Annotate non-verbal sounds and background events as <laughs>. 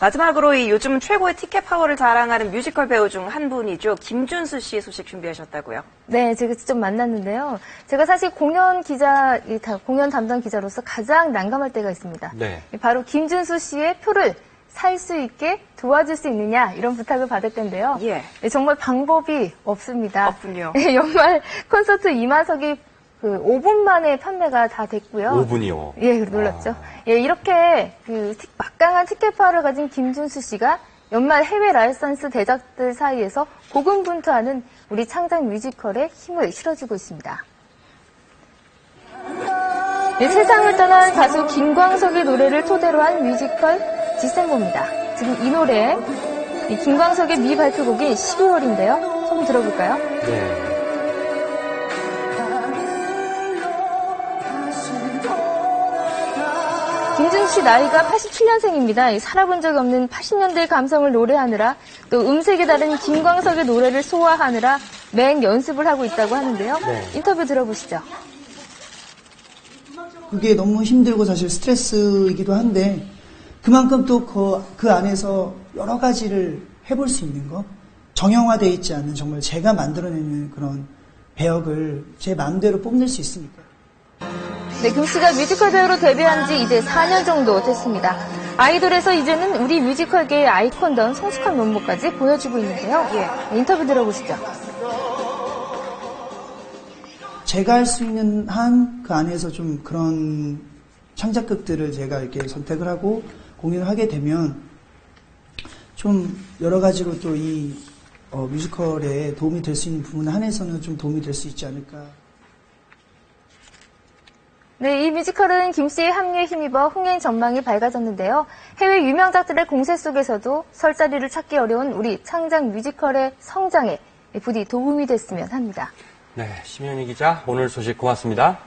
마지막으로 이 요즘 최고의 티켓 파워를 자랑하는 뮤지컬 배우 중 한 분이죠. 김준수 씨 소식 준비하셨다고요. 네, 제가 직접 만났는데요. 제가 사실 공연 기자, 공연 담당 기자로서 가장 난감할 때가 있습니다. 네. 바로 김준수 씨의 표를 살 수 있게 도와줄 수 있느냐 이런 부탁을 받을 텐데요. 예. 네, 정말 방법이 없습니다. 없군요. 네, <laughs> 연말 콘서트 2만석이 그 5분 만에 판매가 다 됐고요. 5분이요. 예, 놀랍죠. 예, 이렇게 그 티- 막강한 티켓파를 가진 김준수 씨가 연말 해외 라이선스 대작들 사이에서 고군분투하는 우리 창작 뮤지컬에 힘을 실어주고 있습니다. 네, 세상을 떠난 가수 김광석의 노래를 토대로 한 뮤지컬 디셈버입니다. 지금 이 노래, 이 김광석의 미발표곡이 12월인데요. 한번 들어볼까요? 네. 김준수 씨 나이가 87년생입니다. 살아본 적이 없는 80년대 감성을 노래하느라 또 음색이 다른 김광석의 노래를 소화하느라 맹 연습을 하고 있다고 하는데요. 네. 인터뷰 들어보시죠. 그게 너무 힘들고 사실 스트레스이기도 한데 그만큼 또그 그 안에서 여러 가지를 해볼 수 있는 거 정형화되어 있지 않은 정말 제가 만들어내는 그런 배역을 제 마음대로 뽐낼 수 있으니까 네, 김 씨가 뮤지컬 배우로 데뷔한 지 이제 4년 정도 됐습니다. 아이돌에서 이제는 우리 뮤지컬계의 아이콘다운 성숙한 면모까지 보여주고 있는데요. 예, 인터뷰 들어보시죠. 제가 할 수 있는 한 그 안에서 좀 그런 창작극들을 제가 이렇게 선택을 하고 공연을 하게 되면 좀 여러 가지로 또이 뮤지컬에 도움이 될 수 있는 부분 한에서는 좀 도움이 될 수 있지 않을까. 네, 이 뮤지컬은 김 씨의 합류에 힘입어 흥행 전망이 밝아졌는데요. 해외 유명작들의 공세 속에서도 설 자리를 찾기 어려운 우리 창작 뮤지컬의 성장에 부디 도움이 됐으면 합니다. 네, 심현희 기자, 오늘 소식 고맙습니다.